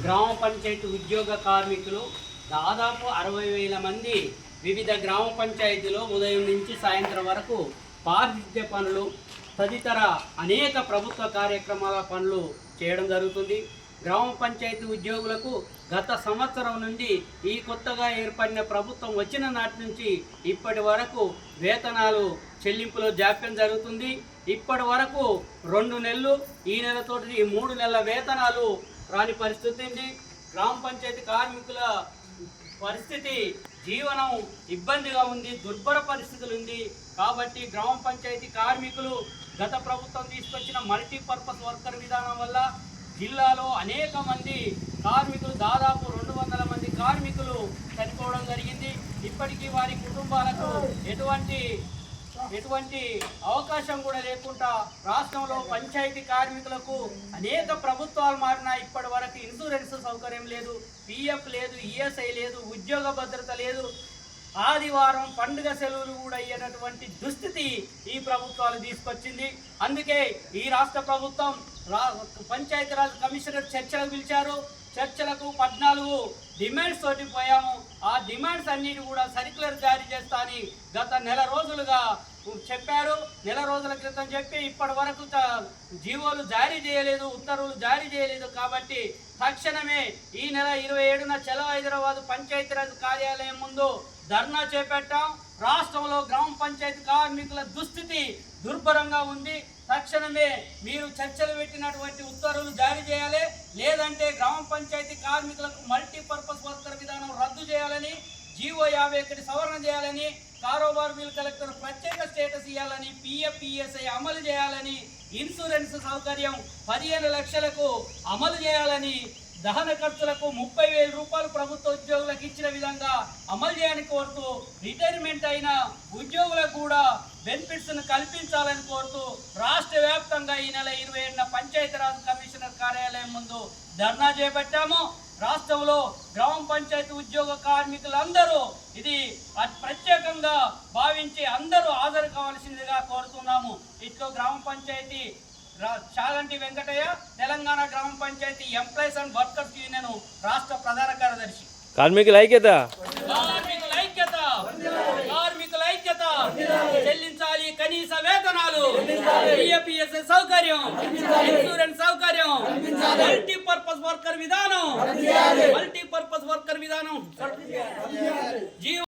గ్రామ పంచాయతీ ఉద్యోగ కార్మికులు దాదాపు అరవై వేల మంది వివిధ గ్రామ పంచాయతీలో ఉదయం నుంచి సాయంత్రం వరకు పారిశుద్ధ్య పనులు తదితర అనేక ప్రభుత్వ కార్యక్రమాల పనులు చేయడం జరుగుతుంది. గ్రామ పంచాయతీ ఉద్యోగులకు గత సంవత్సరం నుండి ఈ కొత్తగా ఏర్పడిన ప్రభుత్వం వచ్చిన నాటి నుంచి ఇప్పటి వరకు వేతనాలు చెల్లింపులో జాప్యం జరుగుతుంది. ఇప్పటి వరకు రెండు నెలలు ఈ నెలతోటి ఈ మూడు నెలల వేతనాలు రాని పరిస్థితి ఉంది. గ్రామ పంచాయతీ కార్మికుల పరిస్థితి జీవనం ఇబ్బందిగా ఉంది దుర్భర పరిస్థితులు ఉంది. కాబట్టి గ్రామ పంచాయతీ కార్మికులు గత ప్రభుత్వం తీసుకొచ్చిన మల్టీపర్పస్ వర్కర్ విధానం వల్ల జిల్లాలో అనేక మంది కార్మికులు దాదాపు రెండు వందల మంది కార్మికులు చనిపోవడం జరిగింది. ఇప్పటికీ వారి కుటుంబాలకు ఎటువంటి ఎటువంటి అవకాశం కూడా లేకుండా రాష్ట్రంలో పంచాయతీ కార్మికులకు అనేక ప్రభుత్వాలు మారినా ఇప్పటి వరకు ఇన్సూరెన్స్ సౌకర్యం లేదు పిఎఫ్ లేదు ఈఎస్ఐ లేదు ఉద్యోగ భద్రత లేదు. ఆదివారం పండుగ సెలవులు కూడా అయ్యేటటువంటి దుస్థితి ఈ ప్రభుత్వాలు తీసుకొచ్చింది. అందుకే ఈ రాష్ట్ర ప్రభుత్వం రా పంచాయతీరాజ్ కమిషనర్ చర్చలకు పిలిచారు. చర్చలకు పద్నాలుగు డిమాండ్స్ తోటి పోయాము. ఆ డిమాండ్స్ అన్నిటి కూడా సర్క్యులర్ జారీ చేస్తా గత నెల రోజులుగా చెప్పారు. నెల రోజుల క్రితం చెప్పి ఇప్పటి వరకు త- జీవోలు జారీ చేయలేదు ఉత్తర్వులు జారీ చేయలేదు కాబట్టి తక్షణమే ఈ నెల ఇరవై ఏడున చలో హైదరాబాద్ పంచాయతీరాజ్ కార్యాలయం ముందు ధర్నా చేపట్టాం. రాష్ట్రంలో గ్రామ పంచాయతీ కార్మికుల దుస్థితి దుర్భరంగా ఉంది. తక్షణమే మీరు చర్చలు పెట్టినటువంటి ఉత్తర్వులు జారీ చేయాలి. లేదంటే గ్రామ పంచాయతీ కార్మికులకు మల్టీపర్పస్ వర్కర్ విధానం రద్దు చేయాలని జీవో యాభై ఒకటి సవరణ చేయాలని కారోబార్ బిల్ కలెక్టర్ ప్రత్యేక స్టేటస్ ఇవ్వాలని పిఎఫ్ఈఎస్ఐ అమలు చేయాలని ఇన్సూరెన్స్ సౌకర్యం పదిహేను లక్షలకు అమలు చేయాలని దహన ఖర్చులకు ముప్పై వేల రూపాయలు ప్రభుత్వ ఉద్యోగులకు ఇచ్చిన విధంగా అమలు చేయని కోరుతూ రిటైర్మెంట్ అయిన ఉద్యోగులకు కూడా బెనిఫిట్స్ను కల్పించాలని కోరుతూ రాష్ట్ర వ్యాప్తంగా ఈ నెల ఇరవై ఏడున పంచాయతీరాజ్ కమిషనర్ కార్యాలయం ముందు ధర్నా చేపట్టాము. రాష్ట్రంలో గ్రామ పంచాయతీ ఉద్యోగ కార్మికులందరూ ఇది అతి ప్రత్యేకంగా భావించి అందరూ హాజరు కావాల్సిందిగా కోరుతున్నాము. ఇట్లో గ్రామ పంచాయతీ రా- చాగంటి వెంకటయ్య తెలంగాణ గ్రామ panchayat employees and workers union రాష్ట్ర ప్రధాన కార్యదర్శి. కార్మికుల ఐక్యత కార్మికుల ఐక్యత కార్మికుల ఐక్యత చెల్లించాలి కనీస వేతనాలు పిఎఫ్ఎస్ఎస్ సౌకర్యం ఇన్సూరెన్స్ సౌకర్యం మల్టీపర్పస్ వర్కర్ విధానం మల్టీపర్పస్ వర్కర్ విధానం జీవ